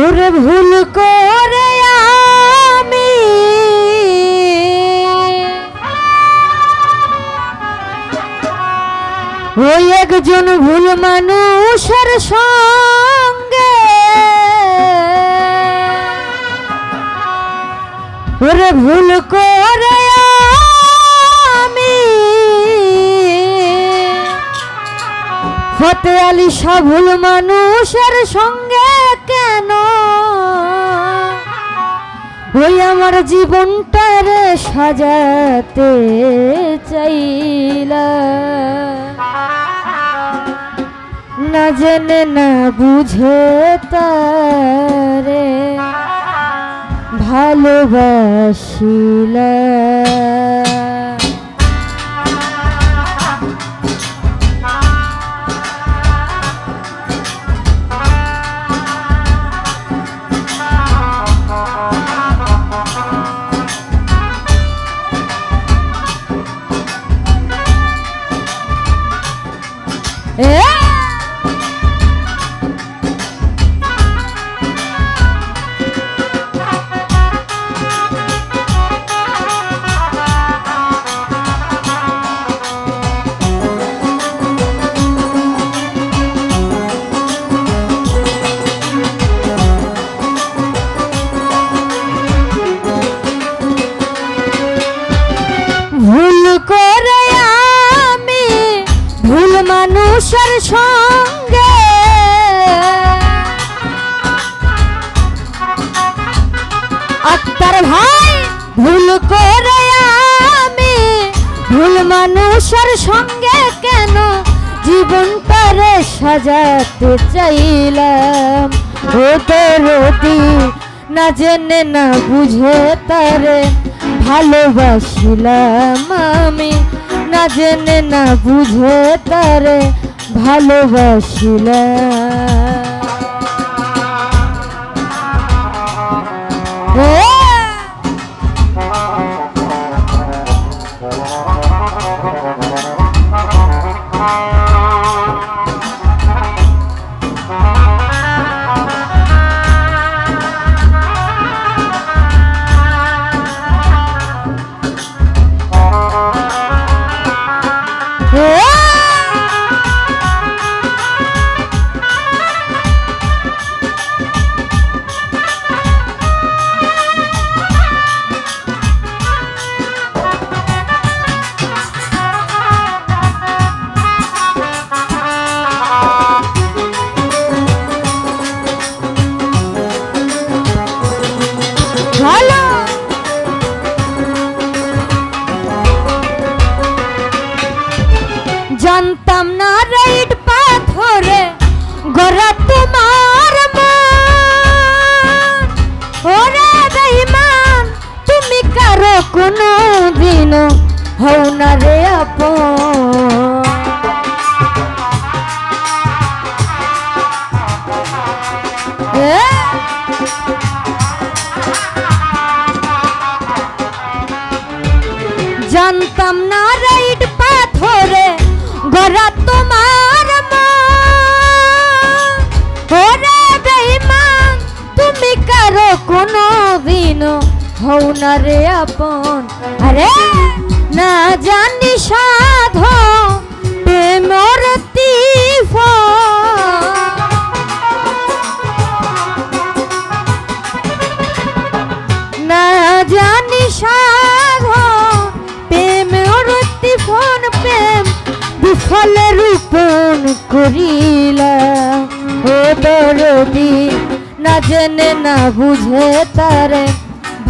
ওরে ভুল করে আমি। ওই একজন ভুল মানুষের সঙ্গে। ওরে ভুল করে ফতে আলী শাহ ভুল মানুষের সঙ্গে। ওই আমার জীবনটারে সাজাতে চাইলা। না জেনে না বুঝে তারে ভালোবাসিলা। আক্তার ভাই, ভুল করে আমি। ভুল মানুষের সঙ্গে কেন জীবনটারে সাজাতে চাইলাম? ও দরদি না জেনে না বুঝে তারে ভালোবাসিলাম আমি। না জেনে না বুঝে তারে ভালোবাসিলাম। কোনো দিন হও না রে আপন এ জানতাম না রাইট পাথরে গড়া তোমার মন। ওরে তুমি কারও কোনো দিন হও না রে আপন। আরে না জানি সাধ, প্রেমর তিফ না জানি সাধ প্রেম অরতি ফোন প্রেম বিফলে রূপন করিলা। ও দরদি, না জেনে না বুঝে তারে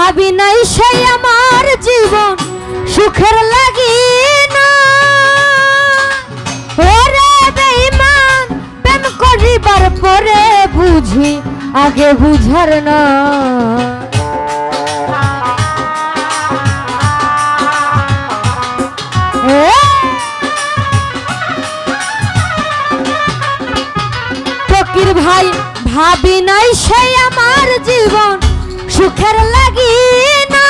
ভাবি নাই সেই আমার জীবন সুখের লাগি না। ওরে বেঈমান, প্রেম করিবার পরে বুঝি আগে বুঝার না। ফকির ভাই, ভাবি নাই সেই আমার জীবন সুখের লাগি না।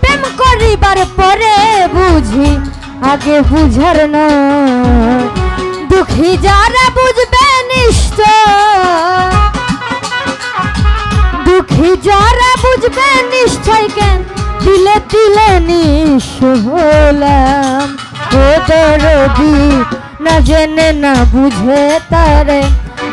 প্রেম করিবার পরে বুঝি আগে বুঝার না। দুঃখী যারা বুঝবে নিশ্চয়। দুঃখী যারা বুঝবে নিশ্চয় কেন? দিলে দিলে নিঃস্ব হলাম। ও দরদি, না জেনে না বুঝে তারে।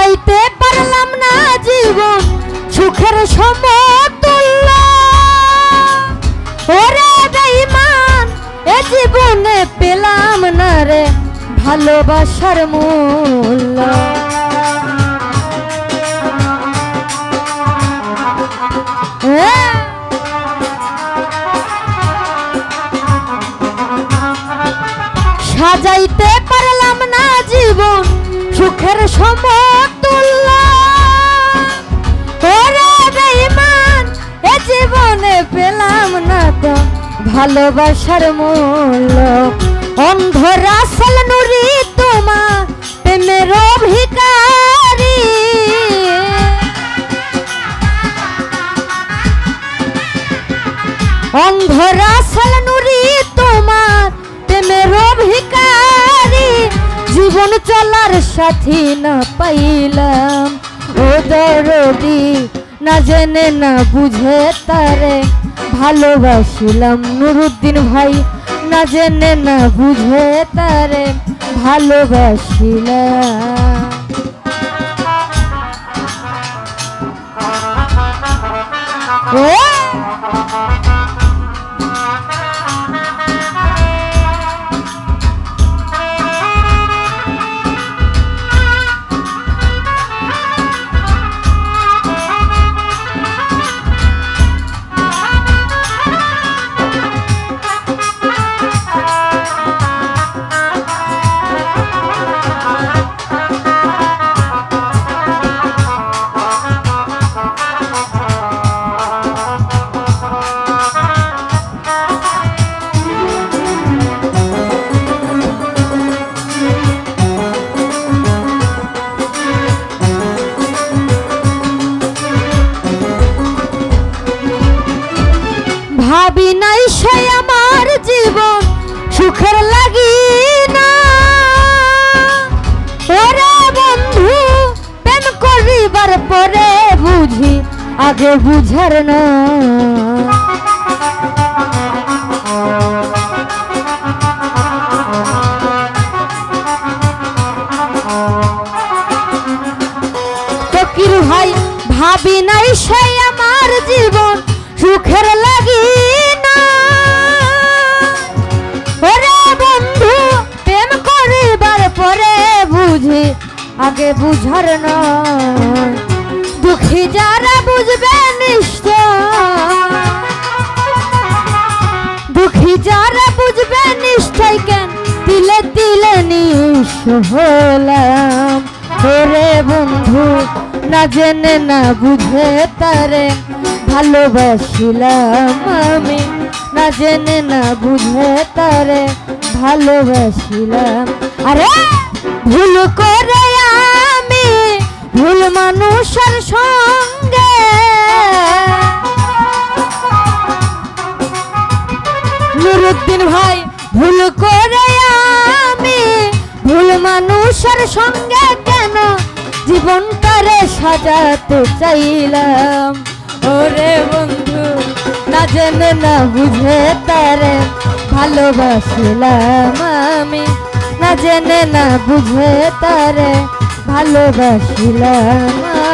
সাজাইতে পারলাম না জীবন, সুখের সমতুল্য ওরে বেঈমান, এ জীবনে পেলাম না রে ভালোবাসার মূল্য। সাজাইতে পারলাম না জীবন, সুখের সমতুল্য ভালোবাসার মূল্য। অন্ধ রাসেল নুরি তোমার প্রেমের অভিকারী। অন্ধ রাসেল নুরি তোমার প্রেমের অভিকারী। জীবন চলার সাথী না পাইলাম। ও দরদি, না জেনে, না বুঝে তারে। ভালোবাসিলাম নুরুদ্দিন ভাই। না জেনে না বুঝে তারে ভালোবাসিলাম। আগে বুঝার না। ফকির ভাই ভাবি নাই সে আমার জীবন সুখের লাগি না। ওরে বন্ধু, প্রেম করিবার পরে বুঝি আগে বুঝার দুঃখী যারা বুঝবে নিশ্চয়। দুঃখী যারা বুঝবে নিশ্চয় কেন? দিলে দিলে নিঃস হলাম। তোরে বন্ধু, না জেনে, না বুঝে তারে ভালোবাসিলাম আমি। না জেনে, না বুঝে তারে ভালোবাসিলাম। আরে ভুল করে আমি, ভুল মানুষ সমস্যার সঙ্গে। নুরুদ্দিন ভাই, ভুল করে আমি ভুল মানুষের সঙ্গে কেন জীবন করে সাজাতে চাইলাম? ওরে বন্ধু, না জেনে, না বুঝে তারে ভালোবাসিলাম আমি। না জেনে, না বুঝে তারে ভালোবাসিলাম